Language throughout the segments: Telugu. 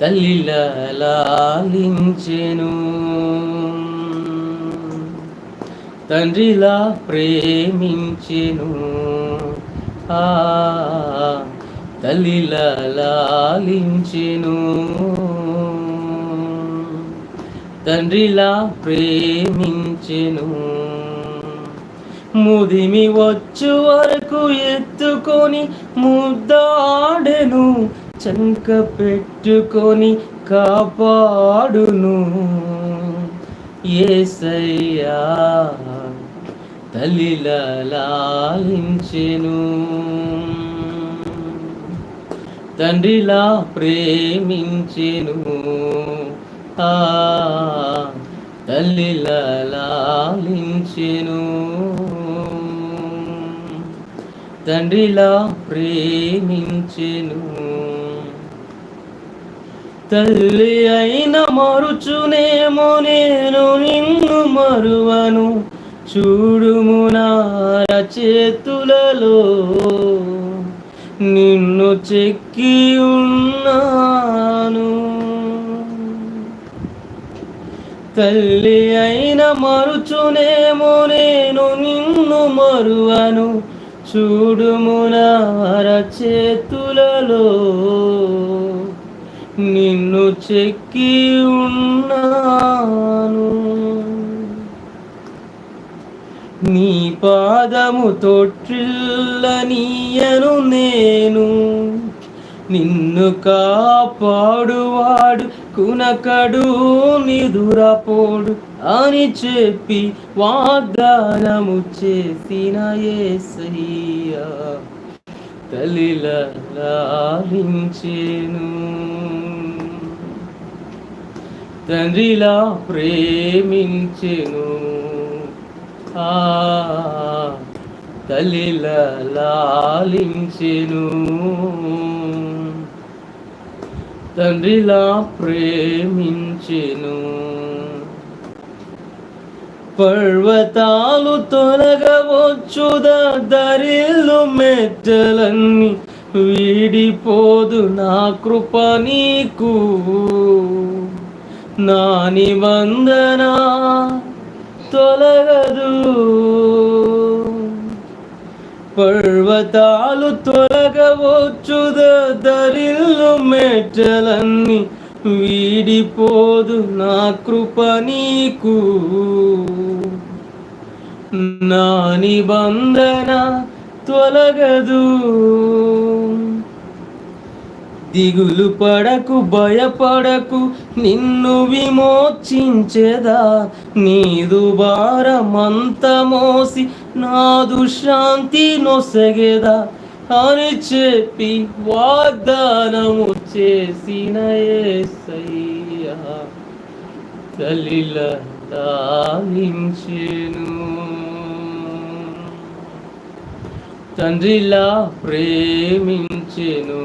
తల్లిలాలించెను. తండ్రిలా ప్రేమించెను. ఆ తల్లిలా తండ్రిలా ప్రేమించెను. ముదిమి వచ్చు వరకు ఎత్తుకొని ముద్దాడెను చంక పెట్టుకొని కాపాడును. ఏసయ్యా తల్లిలాలించెను తండ్రిలా ప్రేమించెను. ఆ తండ్రిలా ప్రేమించెను. తల్లి అయిన మరుచునేమో నేను నిన్ను మరువను. చూడుము నా చేతులలో. నిన్ను చెక్కి ఉన్నాను. తల్లి అయిన మరుచునేమో నేను నిన్ను మరువను. చూడుము చేతులలో నిన్ను చెక్కి ఉన్నాను. నీ పాదము తొట్టిల్లనీయను నేను. నిన్ను కాపాడువాడు కునకడు నిదురపోడు అని చెప్పి వాగ్దానము చేసిన ఏసయ్యా. తల్లిలాలించేను. తండ్రిలా ప్రేమించెను. ఆ తల్లిలా తండ్రిలా ప్రేమించెను. పర్వతాలు తొలగవచ్చుదా దరిలు మెట్టలన్నీ వీడిపోదు నా కృప నీకు. నా నిబంధన తొలగదు. పర్వతాలు తొలగవచ్చుద? దరిల్లు మెట్టలన్నీ వీడిపోదు నా కృప నీకు. నా నిబంధన తొలగదు. దిగులు పడకు భయపడకు నిన్ను విమోచించేదా? నీదు భారమంత మోసి నాదు శాంతి నొసగేదా? అని చెప్పి వాగ్దానము చేసిన యేసయ్యా తల్లిలా లాలించెను తండ్రిలా ప్రేమించెను.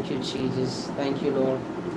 Thank you, Jesus. Thank you, Lord.